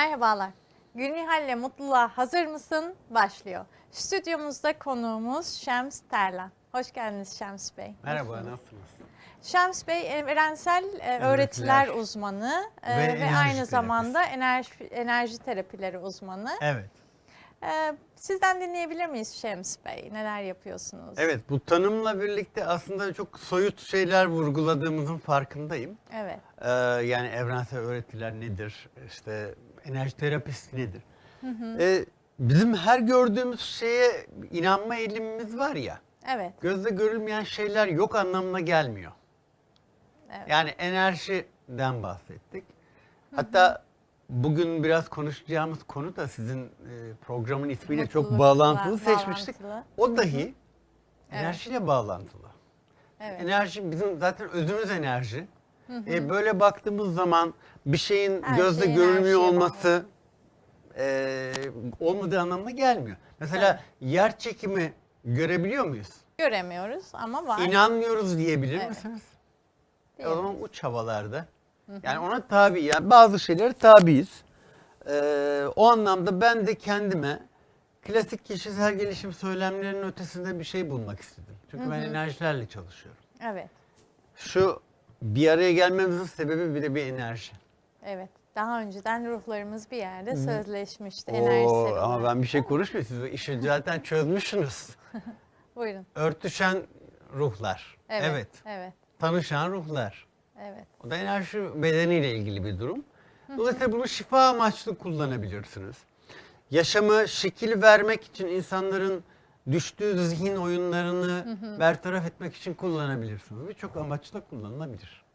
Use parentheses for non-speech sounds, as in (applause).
Merhabalar. Gülnihal'le Mutluluğa hazır mısın? Başlıyor. Stüdyomuzda konuğumuz Şems Terlan. Hoş geldiniz Şems Bey. Merhaba, nasılsınız? Şems Bey evrensel e, öğretiler Öğretiler. uzmanı e, Ve ve, aynı terapisi. zamanda enerji, enerji terapileri uzmanı. Evet. E, Sizden dinleyebilir miyiz Şems Bey? Neler yapıyorsunuz? Evet, bu tanımla birlikte aslında çok soyut şeyler vurguladığımızın farkındayım. Evet. Ee, yani evrensel öğretiler nedir? İşte enerji terapisi nedir? Ee, bizim her gördüğümüz şeye inanma eğilimimiz var ya. Evet. Gözle görülmeyen şeyler yok anlamına gelmiyor. Evet. Yani enerjiden bahsettik. Hatta bugün biraz konuşacağımız konu da sizin e, programın ismiyle çok Mutlulukla bağlantılı seçmiştik. bağlantılı. O dahi Evet. enerjiyle bağlantılı. Evet. Enerji bizim zaten özümüz enerji. E, böyle baktığımız zaman bir şeyin Her gözle şey görülmüyor olması e, olmadığı anlamına gelmiyor. Mesela yer çekimi görebiliyor muyuz? Göremiyoruz ama var. İnanmıyoruz diyebilir Evet. misiniz? E, o zaman uç havalarda. Yani ona tabi, yani bazı şeylere tabiiz. Ee, o anlamda ben de kendime klasik kişisel gelişim söylemlerinin ötesinde bir şey bulmak istedim. Çünkü ben enerjilerle çalışıyorum. Evet. Şu bir araya gelmemizin sebebi bile bir enerji. Evet. Daha önceden ruhlarımız bir yerde sözleşmişti Oo, enerjisel ama ben bir şey konuşmuyorum. Siz işi zaten çözmüşsünüz. (laughs) Buyurun. Örtüşen ruhlar. Evet. evet. Evet. Tanışan ruhlar. Evet. O da enerji bedeniyle ilgili bir durum. Dolayısıyla bunu şifa amaçlı kullanabilirsiniz. Yaşamı şekil vermek için insanların düştüğü zihin oyunlarını bertaraf etmek için kullanabilirsiniz. Birçok amaçla kullanılabilir.